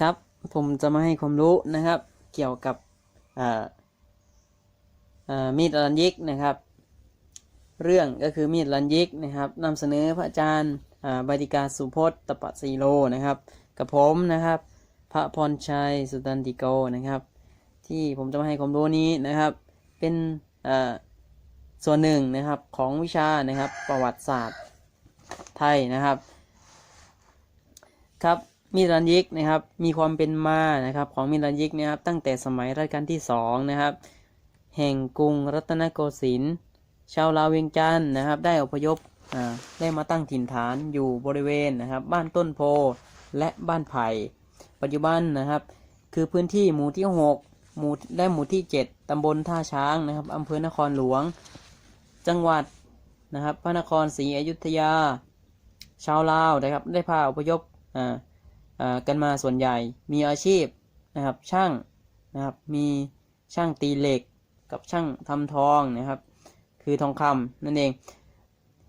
ครับ ผมจะมาให้ความรู้นะครับ เกี่ยวกับมีดรัญยิกนะครับ เรื่องก็คือมีดรัญยิกนะครับนำเสนอพระอาจารย์บาติกาสุพจน์ตปะสีโลนะครับ กับผมนะครับ พระพรชัยสุตันติโกนะครับ ที่ผมจะมาให้ความรู้นี้นะครับ เป็นส่วนหนึ่งนะครับของวิชานะครับประวัติศาสตร์ไทยนะครับครับ มีดรันยิกนะครับมีความเป็นมานะครับของมีดรันยิกนะครับตั้งแต่สมัยรัชกาลที่สองนะครับแห่งกรุงรัตนโกสินทร์ชาวลาวเวียงจันทร์นะครับได้อพยพได้มาตั้งถิ่นฐานอยู่บริเวณนะครับบ้านต้นโพและบ้านไผ่ปัจจุบันนะครับ คือพื้นที่หมู่ที่ 6 หมู่และหมู่ที่ 7ตำบลท่าช้างนะครับอำเภอนครหลวง จังหวัดนะครับพระนครศรีอยุธยา ชาวลาวนะครับได้พาอพยพอ่า กันมาส่วนใหญ่มีอาชีพนะครับช่างนะครับมีช่างตีเหล็กกับช่างทำทองนะครับ คือทองคำนั่นเอง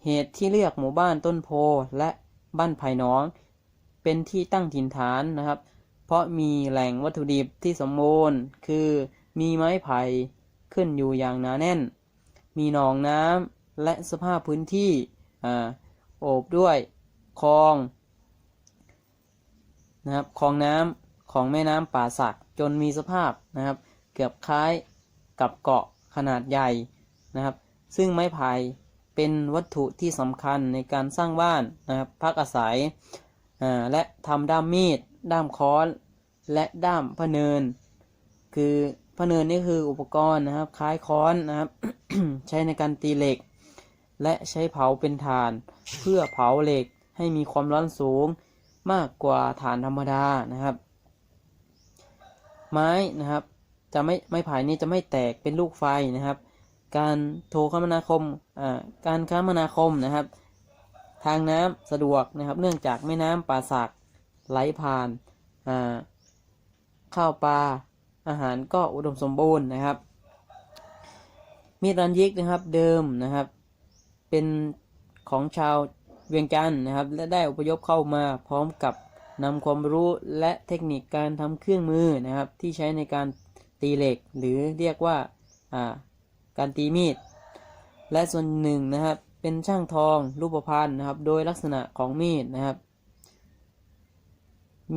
เหตุที่เลือกหมู่บ้านต้นโพและบ้านไผ่น้อง เป็นที่ตั้งถิ่นฐานนะครับ เพราะมีแหล่งวัตถุดิบที่สมบูรณ์คือมีไม้ไผ่ขึ้นอยู่อย่างหนาแน่น มีหนองน้ำและสภาพพื้นที่อโอบด้วยคลอง นะครับคลองน้ำของแม่น้ำป่าสักจนมีสภาพนะครับ เกือบคล้ายกับเกาะขนาดใหญ่นะครับ ซึ่งไม้ไผ่เป็นวัตถุที่สำคัญในการสร้างบ้านนะครับพักอาศัยและทำด้ามมีด ด้ามค้อน และด้ามพเนิน คือพเนินนี่คืออุปกรณ์นะครับ คล้ายค้อนนะครับ ใช้ในการตีเหล็ก และใช้เผาเป็นถ่าน เพื่อเผาเหล็กให้มีความร้อนสูง มากกว่าถ่านธรรมดานะครับ ไม้นะครับ จะไม่ไม้ไผ่นี้จะไม่แตกเป็นลูกไฟนะครับ การโทรคมนาคมอ่าการคมนาคมนะครับ ทางน้ำสะดวกนะครับ เนื่องจากแม่น้ำป่าสักไหลผ่านอ่าข้าวปลาอาหารก็อุดมสมบูรณ์นะครับ มีดรันยิกนะครับเดิมนะครับ เป็นของชาว เวียงจันทร์นะครับ และได้อพยพเข้ามาพร้อมกับนำความรู้และเทคนิคการทำเครื่องมือนะครับ ที่ใช้ในการตีเหล็กหรือเรียกว่าการตีมีด และส่วนหนึ่งนะครับเป็นช่างทองรูปพรรณนะครับ โดยลักษณะของมีดนะครับ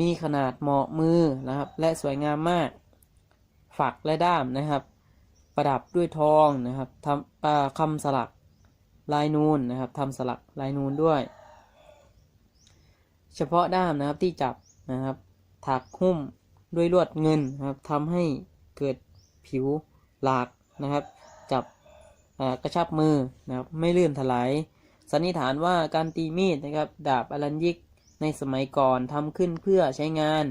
มีขนาดเหมาะมือนะครับ และสวยงามมาก ฝักและด้ามนะครับ ประดับด้วยทองนะครับทำคำสลัก ลายนูนนะครับทำสลักลายนูนด้วย เฉพาะด้ามนะครับที่จับนะครับถักหุ้มด้วยลวดเงินนะครับทำให้เกิดผิวหลากนะครับ จับกระชับมือนะครับไม่ลื่นถลายสันนิษฐานว่าการตีมีดนะครับดาบอลัญยิกในสมัยก่อนทำขึ้นเพื่อใช้งาน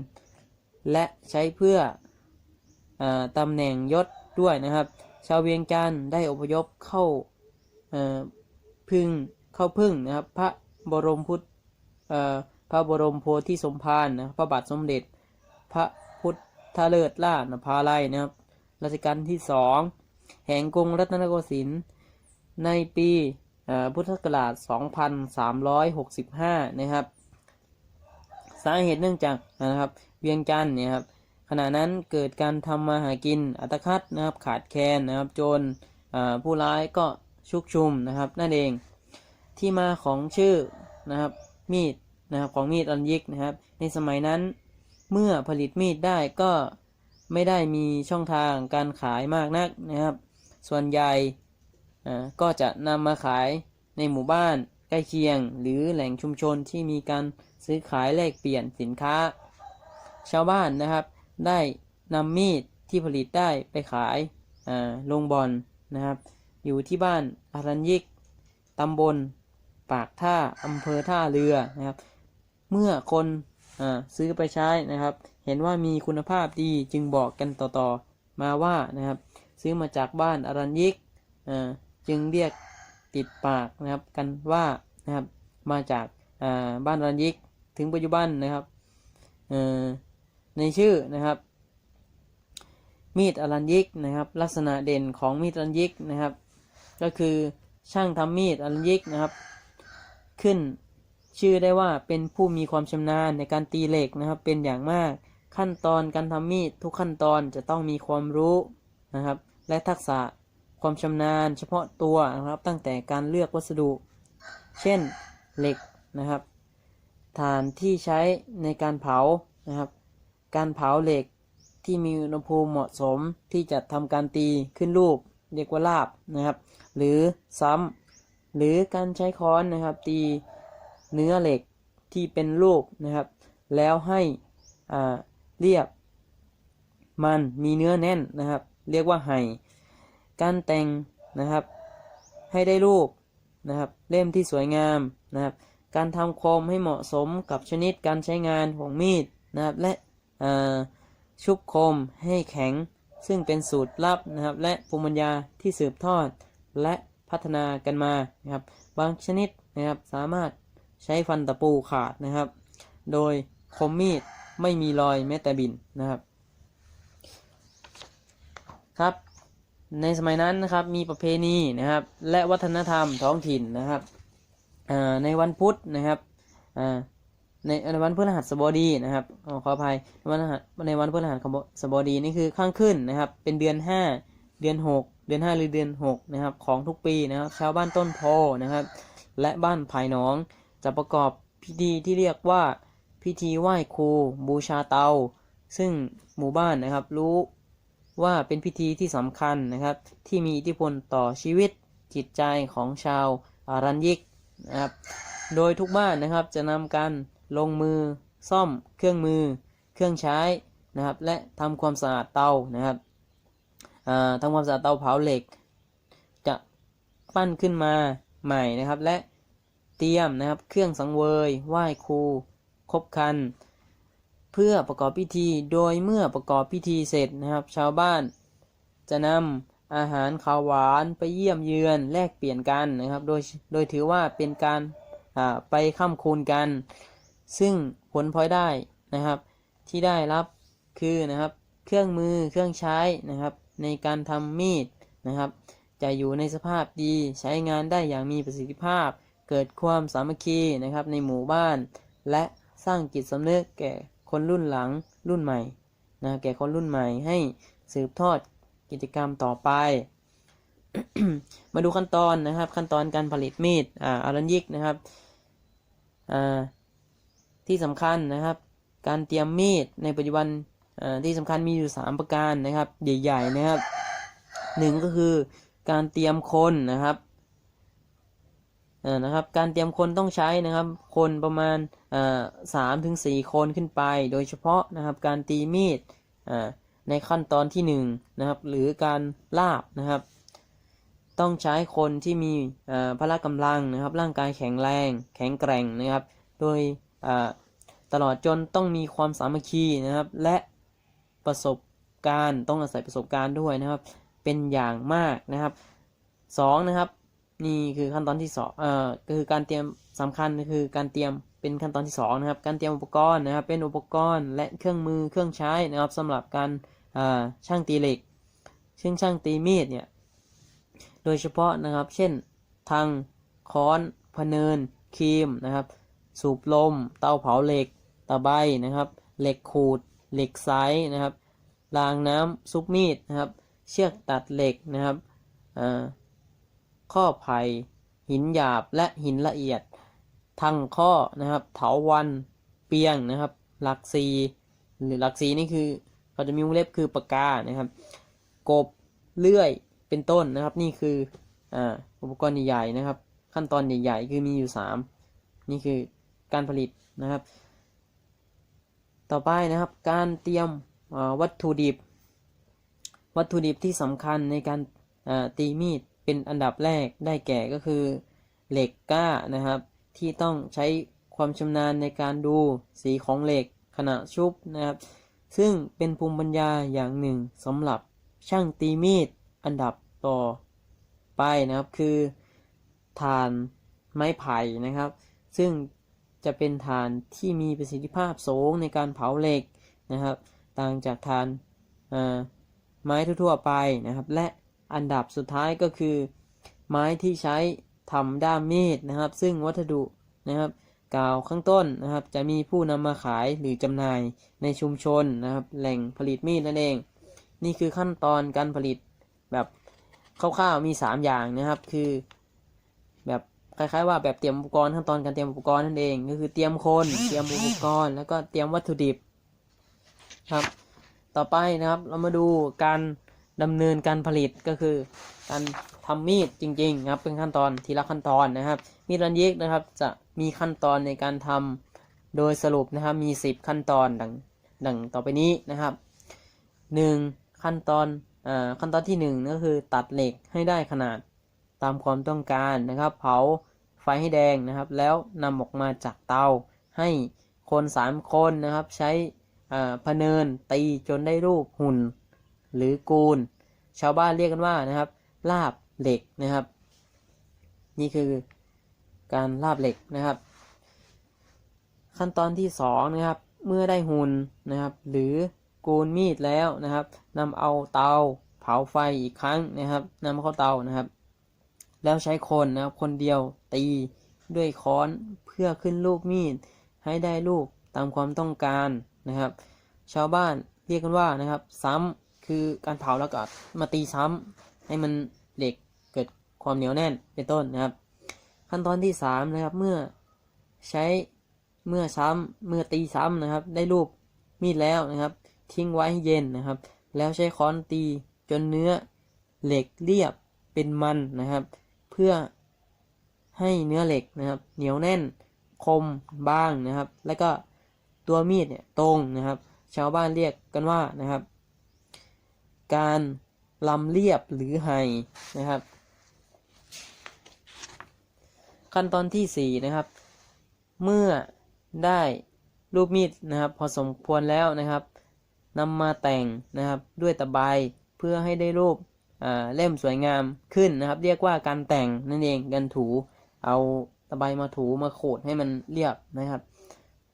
และใช้เพื่ออตำแหน่งยศด้วยนะครับ ชาวเวียงจันทร์ได้อพยพเข้า พึ่งเข้าพึ่งนะครับ พระบรมพุทธพระบรมโพธิสมภารนะรพระบาทสมเด็จ พระพุทธเลิศล่านภาลัยนะครับรัชกาลที่สองแห่งกรุงรัตนโกสินทร์ในปีพุทธศักราช 2365 นะครับ สาเหตุเนื่องจากนะครับ เวียงจันทร์เนี่ยครับขณะนั้นเกิดการทำมาหากินอัตคัดนะครับ ขาดแคลนนะครับ จนผู้ร้ายก็ ชุกชุมนะครับ นั่นเองที่มาของชื่อนะครับมีดนะครับของมีดอันยิกนะครับ ในสมัยนั้นเมื่อผลิตมีดได้ก็ไม่ได้มีช่องทางการขายมากนักนะครับ ส่วนใหญ่ก็จะนำมาขายในหมู่บ้านใกล้เคียง หรือแหล่งชุมชนที่มีการซื้อขายแลกเปลี่ยนสินค้า ชาวบ้านนะครับ ได้นำมีดที่ผลิตได้ไปขายอ่าโรงบอลนะครับ อยู่ที่บ้านอารัญยิกตำบล ปากท่าอำเภอท่าเรือนะครับ เมื่อคนอซื้อไปใช้นะครับ เห็นว่ามีคุณภาพดีจึงบอกกันต่อๆมาว่านะครับ ซื้อมาจากบ้านอารัญยิกจึงเรียกติดปากนะครับกันว่านะครับมาจากบ้านอารัญยิกถึงปัจจุบันนะครับในชื่อนะครับ มีดอรัญยิกนะครับ ลักษณะเด่นของมีดอรัญยิกนะครับ ก็คือช่างทำมีดอรัญยิกนะครับ ขึ้นชื่อได้ว่าเป็นผู้มีความชำนาญในการตีเหล็กนะครับ เป็นอย่างมากขั้นตอนการทำมีดทุกขั้นตอนจะต้องมีความรู้นะครับ และทักษะความชำนาญเฉพาะตัวนะครับตั้งแต่การเลือกวัสดุ เช่นเหล็กนะครับฐานที่ใช้ในการเผานะครับ การเผาเหล็กที่มีอุณหภูมิเหมาะสมที่จะทำการตีขึ้นรูป เรียกว่าลาบนะครับ หรือซ้ำหรือการใช้ค้อนนะครับ ตีเนื้อเหล็กที่เป็นรูปนะครับ แล้วให้อ่าเรียบ มันมีเนื้อแน่นนะครับ เรียกว่าไห่การแต่งนะครับ ให้ได้รูปนะครับ เล่มที่สวยงามนะครับ การทำคมให้เหมาะสมกับชนิดการใช้งานของมีดนะครับ และชุบคมให้แข็ง ซึ่งเป็นสูตรลับนะครับ และภูมิปัญญาที่สืบทอดและพัฒนากันมานะครับ บางชนิดนะครับสามารถใช้ฟันตะปูขาดนะครับ โดยคมมีดไม่มีรอยแม้แต่บินนะครับ ครับ ในสมัยนั้นนะครับมีประเพณีนะครับ และวัฒนธรรมท้องถิ่นนะครับในวันพุธนะครับ ในในวันพฤหัสบดีนะครับออขออภัยวันพฤหัสในวันพฤหัสบดีนี่คือข้างขึ้นนะครับ เป็นเดือน 5 เดือน 6 เดือน 5 หรือเดือน6นะครับของทุกปีนะครับชาวบ้านต้นโพนะครับ และบ้านภายหนองจะประกอบพิธีที่เรียกว่าพิธีไหว้ครูบูชาเตา ซึ่งหมู่บ้านนะครับรู้ว่าเป็นพิธีที่สำคัญนะครับ ที่มีอิทธิพลต่อชีวิตจิตใจของชาวอารัญยิกนะครับ โดยทุกบ้านนะครับจะนำการ ลงมือ ซ่อม เครื่องมือ เครื่องใช้นะครับ และทำความสะอาดเตานะครับอ่าทำความสะอาดเตาเผาเหล็ก จะปั้นขึ้นมาใหม่นะครับ และเตรียมนะครับ เครื่องสังเวยไหว้ครูครบคัน เพื่อประกอบพิธี โดยเมื่อประกอบพิธีเสร็จนะครับ ชาวบ้านจะนำอาหารขาวหวานไปเยี่ยมเยือนแลกเปลี่ยนกันนะครับ โดย โดยถือว่าเป็นการไปค้ำคูณกัน ซึ่งผลพลอยได้นะครับ ที่ได้รับคือนะครับ เครื่องมือเครื่องใช้นะครับ ในการทำมีดนะครับ จะอยู่ในสภาพดีใช้งานได้อย่างมีประสิทธิภาพ เกิดความสามัคคีนะครับ ในหมู่บ้าน และสร้างจิตสำนึกแก่คนรุ่นหลังรุ่นใหม่นะแก่คนรุ่นใหม่ให้สืบทอดกิจกรรมต่อไป มาดูขั้นตอนนะครับ ขั้นตอนการผลิตมีดอ่าอารัญยิกนะครับอ่า ที่สำคัญนะครับ การเตรียมมีดในปัจจุบันที่สำคัญมีอยู่ 3 ประการนะครับ ใหญ่ ๆนะครับหนึ่งก็คือการเตรียมคนนะครับนะครับ การเตรียมคนต้องใช้นะครับ คนประมาณสามถึงสี่คนขึ้นไป โดยเฉพาะนะครับ การตีมีดในขั้นตอนที่หนึ่งนะครับ หรือการลาบนะครับ ต้องใช้คนที่มีพละกำลังนะครับ ร่างกายแข็งแรง แข็งแกร่งนะครับ โดย ตลอดจนต้องมีความสามัคคีนะครับ และประสบการณ์ต้องอาศัยประสบการณ์ด้วยนะครับ เป็นอย่างมากนะครับสองนะครับ นี่คือขั้นตอนที่สองเอ่อก็คือการเตรียมสำคัญก็คือการเตรียมเป็นขั้นตอนที่สองนะครับ การเตรียมอุปกรณ์นะครับ เป็นอุปกรณ์และเครื่องมือเครื่องใช้นะครับสำหรับการอ่าช่างตีเหล็กซึ่งช่างตีมีดเนี่ย โดยเฉพาะนะครับ เช่นทางค้อนพเนินครีมนะครับ สูบลม เตาเผาเหล็ก ตะไบนะครับ เหล็กขูด เหล็กไซส์นะครับ รางน้ำซุปมีดนะครับ เชือกตัดเหล็กนะครับข้อไผ่หินหยาบและหินละเอียด ทั้งข้อนะครับเถาวันเปียงนะครับ หลักสีหรือหลักสีนี่คือเขาจะมีวงเล็บคือปากกานะครับ กบเลื่อยเป็นต้นนะครับ นี่คืออุปกรณ์ใหญ่ๆนะครับ ขั้นตอนใหญ่ๆคือมีอยู่ 3 นี่คือการผลิตนะครับ ต่อไปนะครับการเตรียมวัตถุดิบ วัตถุดิบที่สำคัญในการตีมีดเป็นอันดับแรกได้แก่ก็คือเหล็กกล้านะครับ ที่ต้องใช้ความชำนาญในการดูสีของเหล็กขณะชุบนะครับ ซึ่งเป็นภูมิปัญญาอย่างหนึ่งสำหรับช่างตีมีดอันดับต่อไปนะครับคือถ่านไม้ไผ่นะครับ ซึ่ง จะเป็นถ่านที่มีประสิทธิภาพสูงในการเผาเหล็กนะครับ ต่างจากถ่านาไม้ทั่วๆไปนะครับ และอันดับสุดท้ายก็คือ ไม้ที่ใช้ทำด้ามมีดนะครับ ซึ่งวัสดุนะครับ กล่าวข้างต้นนะครับ จะมีผู้นำมาขายหรือจำหน่ายในชุมชนนะครับ แหล่งผลิตมีดนั่นเอง นี่คือขั้นตอนการผลิตแบบคร่าวๆมี 3 อย่างนะครับ คือ คล้ายๆว่าแบบเตรียมอุปกรณ์ขั้นตอนการเตรียมอุปกรณ์นั่นเอง ก็คือเตรียมคน เตรียมอุปกรณ์ แล้วก็เตรียมวัตถุดิบครับ ต่อไปนะครับ เรามาดูการดำเนินการผลิตก็คือ การทำมีดจริงๆนะครับเป็นขั้นตอนทีละขั้นตอนนะครับ มีดรันยิกนะครับจะมีขั้นตอนในการทำโดยสรุปนะครับมี 10 ขั้นตอนดังดังต่อไปนี้นะครับ 1. ขั้นตอนอ่าขั้นตอนที่1ก็คือตัดเหล็กให้ได้ขนาด ตามความต้องการนะครับ เผาไฟให้แดงนะครับ แล้วนำออกมาจากเตาให้คน3คนนะครับ ใช้พเนินตีจนได้รูปหุ่นหรือกูล ชาวบ้านเรียกกันว่านะครับ ลาบเหล็กนะครับ นี่คือการลาบเหล็กนะครับ ขั้นตอนที่สองนะครับเมื่อได้หุ่นนะครับ หรือกูลมีดแล้วนะครับนำเอาเตาเผาไฟอีกครั้งนะครับนำเข้าเตานะครับ แล้วใช้คนนะครับคนเดียวตีด้วยค้อนเพื่อขึ้นลูกมีด ให้ได้ลูกตามความต้องการนะครับ ชาวบ้านเรียกกันว่านะครับ ซ้ำคือการเผาแล้วก็มาตีซ้ำให้มันเหล็กเกิดความเหนียวแน่นเป็นต้นนะครับ ขั้นตอนที่สามนะครับเมื่อใช้เมื่อซ้ำเมื่อตีซ้ำนะครับ ได้รูปมีดแล้วนะครับ ทิ้งไว้ให้เย็นนะครับ แล้วใช้ค้อนตีจนเนื้อเหล็กเรียบเป็นมันนะครับ เพื่อให้เนื้อเหล็กนะครับ เหนียวแน่นคมบางนะครับ แล้วก็ตัวมีดเนี่ยตรงนะครับ ชาวบ้านเรียกกันว่านะครับ การลำเรียบหรือไฮนะครับ ขั้นตอนที่ 4 นะครับ เมื่อได้รูปมีดนะครับ พอสมควรแล้วนะครับนำมาแต่งนะครับด้วยตะไบเพื่อให้ได้รูป เล่มสวยงามขึ้นนะครับ เรียกว่าการแต่งนั่นเองการถูเอาตะไบมาถูมาขูดให้มันเรียบนะครับ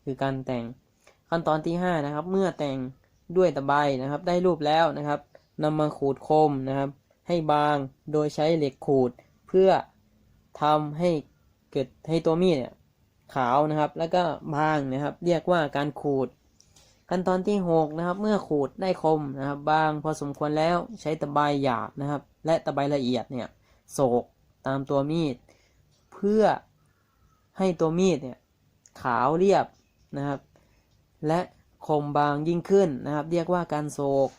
คือการแต่งขั้นตอนที่ 5 นะครับ เมื่อแต่งด้วยตะไบนะครับ ได้รูปแล้วนะครับนำมาขูดคมนะครับ ให้บางโดยใช้เหล็กขูดเพื่อทำให้เกิดให้ตัวมีดเนี่ยขาวนะครับ แล้วก็บางนะครับ เรียกว่าการขูด ขั้นตอนที่ 6 นะครับ เมื่อขูดได้คมนะครับบางพอสมควรแล้วใช้ตะไบหยาบนะครับ และตะไบละเอียดเนี่ยโศกตามตัวมีด เพื่อให้ตัวมีดเนี่ยขาวเรียบนะครับ และคมบางยิ่งขึ้นนะครับ เรียกว่าการโศก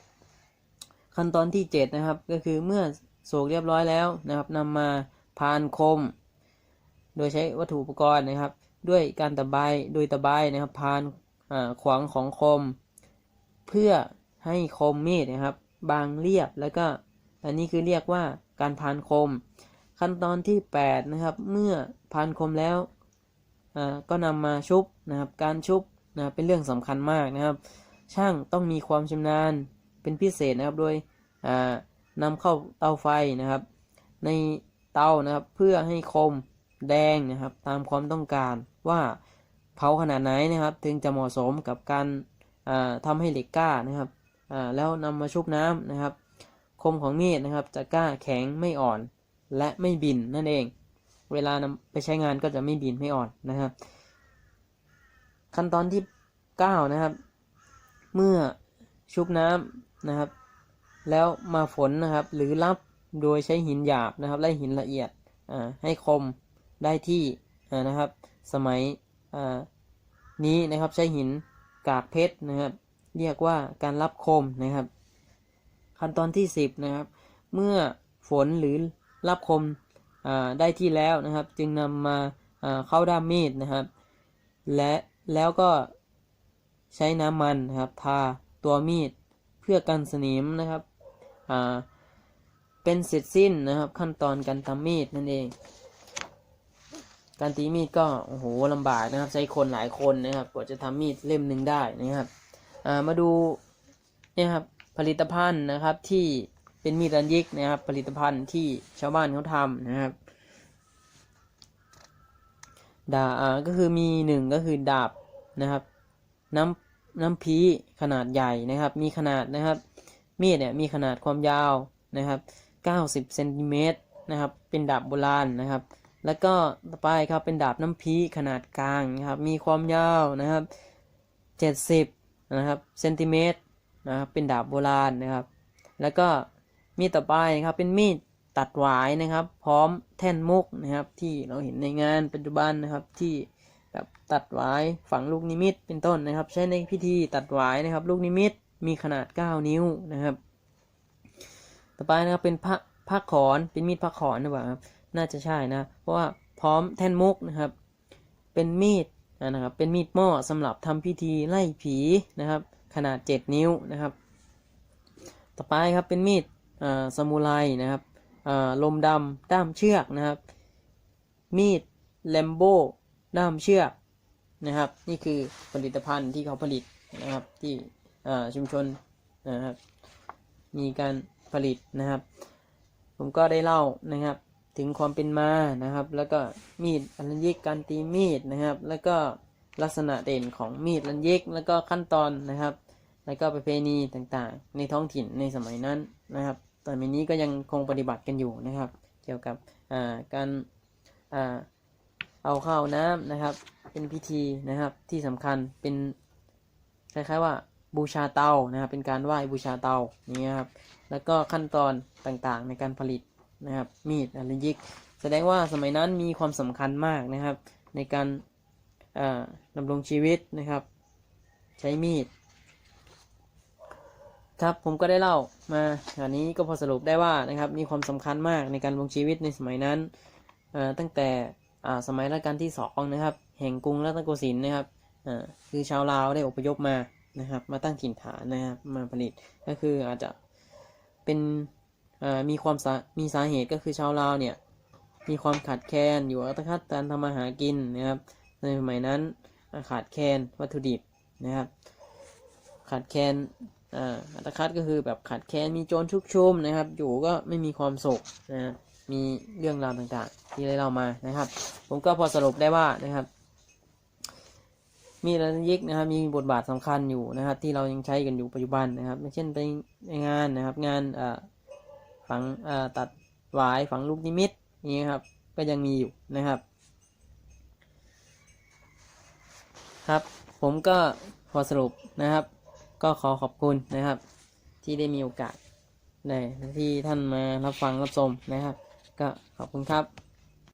ขั้นตอนที่ 7 นะครับ ก็คือเมื่อโศกเรียบร้อยแล้วนะครับนำมาพานคม โดยใช้วัตถุอุปกรณ์นะครับ ด้วยการตะไบโดยตะไบนะครับพาน ขวางของคม เพื่อให้คมมีดนะครับ บางเรียบแล้วก็อันนี้คือเรียกว่าการพานคม ขั้นตอนที่8นะครับเมื่อพานคมแล้วก็นำมาชุบนะครับการชุบนะเป็นเรื่องสำคัญมากนะครับ ช่างต้องมีความชำนาญเป็นพิเศษนะครับโดยอ่านำเข้าเตาไฟนะครับ ในเตานะครับเพื่อให้คมแดงนะครับ ตามความต้องการว่า เผาขนาดไหนนะครับ ถึงจะเหมาะสมกับการอ่าทำให้เหล็กกล้านะครับแล้วนำมาชุบน้ำนะครับ คมของมีดนะครับ จะกล้าแข็งไม่อ่อนและไม่บินนั่นเอง เวลานำไปใช้งานก็จะไม่บินไม่อ่อนนะครับ ขั้นตอนที่ 9 นะครับ เมื่อชุบน้ำนะครับ แล้วมาฝนนะครับ หรือรับโดยใช้หินหยาบนะครับ และหินละเอียดให้คมได้ที่นะครับ สมัย นี้นะครับใช้หินกากเพชรนะครับ เรียกว่าการรับคมนะครับ ขั้นตอนที่ 10นะครับ เมื่อฝนหรือรับคมได้ที่แล้วนะครับ จึงนำมาอ่าเข้าด้ามมีดนะครับ และแล้วก็ใช้น้ำมันนะครับทาตัวมีดเพื่อกันสนิมนะครับเป็นเสร็จสิ้นนะครับ ขั้นตอนการทำมีดนั่นเอง การตีมีดก็โอ้โหลำบากนะครับ ใช้คนหลายคนนะครับกว่าจะทำมีดเล่มหนึ่งได้นะครับามาดูเนี่ยครับผลิตภัณฑ์นะครับที่เป็นมีดรันยิกนะครับ ผลิตภัณฑ์ที่ชาวบ้านเขาทำนะครับดาอ่าก็คือมีหนึ่งก็คือดาบนะครับ น้ำน้ำพีขนาดใหญ่นะครับ มีขนาดนะครับ มีดเนี่ยมีขนาดความยาวนะครับ90เซนติเมตรนะครับ เป็นดาบโบราณนะครับ แล้วก็ต่อไปครับเป็นดาบน้ำพีขนาดกลางนะครับมีความยาวนะครับ 70นะครับเซนติเมตรนะครับเป็นดาบโบราณนะครับ แล้วก็มีดต่อไปนะครับเป็นมีดตัดหวายนะครับ พร้อมแท่นมุกนะครับ ที่เราเห็นในงานปัจจุบันนะครับที่แบบตัดหวายฝังลูกนิมิตเป็นต้นนะครับ ใช้ในพิธีตัดหวายนะครับ ลูกนิมิตมีขนาด 9 นิ้วนะครับ ต่อไปนะครับเป็นพระพระขอนเป็นมีดพระขอนหรือเปล่าครับ น่าจะใช่นะ เพราะว่าพร้อมแท่นมุกนะครับ เป็นมีดนะครับ เป็นมีดหม้อสำหรับทำพิธีไล่ผีนะครับ ขนาด 7 นิ้วนะครับ ต่อไปครับเป็นมีดอ่าซามูไรนะครับอ่าลมดำด้ามเชือกนะครับ มีดแลมโบด้ามเชือกนะครับ นี่คือผลิตภัณฑ์ที่เขาผลิตนะครับที่อ่าชุมชนนะครับ มีการผลิตนะครับ ผมก็ได้เล่านะครับ ถึงความเป็นมานะครับ แล้วก็มีดอันยิกการตีมีดนะครับ แล้วก็ลักษณะเด่นของมีดลันยิกแล้วก็ขั้นตอนนะครับ แล้วก็ประเพณีต่างๆ ในท้องถิ่นในสมัยนั้นนะครับตอนนี้ก็ยังคงปฏิบัติกันอยู่นะครับ เกี่ยวกับการอ่าเอาข้าวน้ำนะครับ เป็นพิธีนะครับที่สำคัญเป็นคล้ายๆว่าบูชาเตานะครับ เป็นการไหว้บูชาเตาอย่างเงี้ครับ แล้วก็ขั้นตอนต่างๆ ในการผลิต นะครับ มีดอัลยิก แสดงว่าสมัยนั้นมีความสำคัญมากนะครับ ในการดำรงชีวิตนะครับ ใช้มีด ครับผมก็ได้เล่ามาอันนี้ก็พอสรุปได้ว่านะครับ มีความสำคัญมากในการดำรงชีวิตในสมัยนั้นตั้งแต่สมัยรัชกาลที่สองนะครับ แห่งกรุงรัตนโกสินทร์นะครับคือชาวลาวได้อพยพมานะครับ มาตั้งถิ่นฐานนะครับมาผลิตก็คืออาจจะเป็น มีความสามีสาเหตุก็คือชาวลาวเนี่ยมีความขาดแคลนอยู่อัตคัดการทำมาหากินนะครับในสมัยนั้นขาดแคลนวัตถุดิบนะครับขาดแคลนอาตคัดก็คือแบบขาดแคลนมีโจรชุกชุมนะครับ อยู่ก็ไม่มีความสุขนะมีเรื่องราวต่างๆ ที่ได้เล่ามานะครับ ผมก็พอสรุปได้ว่านะครับ มีรันยิกนะครับ มีบทบาทสำคัญอยู่นะครับ ที่เรายังใช้กันอยู่ปัจจุบันนะครับเช่นไปในงานนะครับ งานอ่า ฝังตัดหวายฝังลูกนิมิตนี่ครับก็ยังมีอยู่นะครับครับ ผมก็พอสรุปนะครับ ก็ขอขอบคุณนะครับ ที่ได้มีโอกาสในที่ท่านมารับฟังรับชมนะครับ ก็ขอบคุณครับ